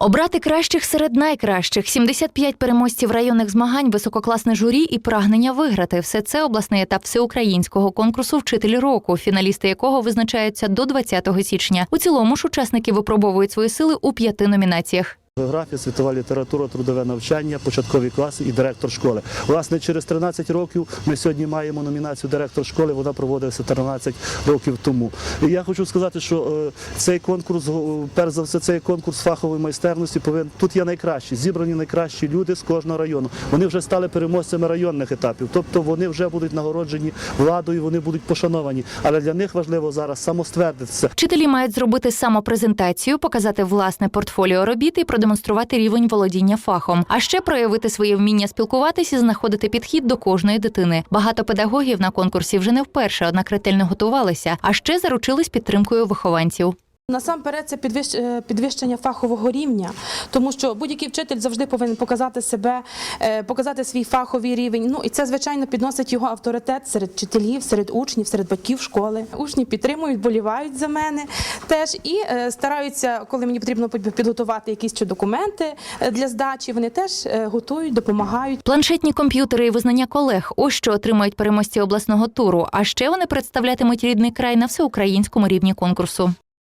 Обрати кращих серед найкращих 75 переможців районних змагань, висококласне журі і прагнення виграти. Все це обласний етап всеукраїнського конкурсу Вчитель року, фіналісти якого визначаються до 20 січня. У цілому ж учасники випробовують свої сили у п'яти номінаціях. Географія, світова література, трудове навчання, початкові класи і директор школи. Власне, через 13 років ми сьогодні маємо номінацію директор школи. Вона проводилася 13 років тому. І я хочу сказати, що е, цей конкурс, перш за все, цей конкурс фахової майстерності повинен тут є найкращі, зібрані найкращі люди з кожного району. Вони вже стали переможцями районних етапів, тобто вони вже будуть нагороджені владою, вони будуть пошановані. Але для них важливо зараз самоствердитися. Вчителі мають зробити самопрезентацію, показати власне портфоліо робіт і продемонструвати рівень володіння фахом, а ще проявити своє вміння спілкуватися, і знаходити підхід до кожної дитини. Багато педагогів на конкурсі вже не вперше, однак ретельно готувалися, а ще заручились підтримкою вихованців. Насамперед, це е, підвищення фахового рівня, тому що будь-який вчитель завжди повинен показати себе, е, показати свій фаховий рівень. Ну і це звичайно підносить його авторитет серед вчителів, серед учнів, серед батьків школи. Учні підтримують, болівають за мене теж і е, стараються, коли мені потрібно підготувати якісь чи документи для здачі. Вони теж готують, допомагають. Планшетні комп'ютери і визнання колег ось що отримають переможці обласного туру. А ще вони представлятимуть рідний край на всеукраїнському рівні конкурсу.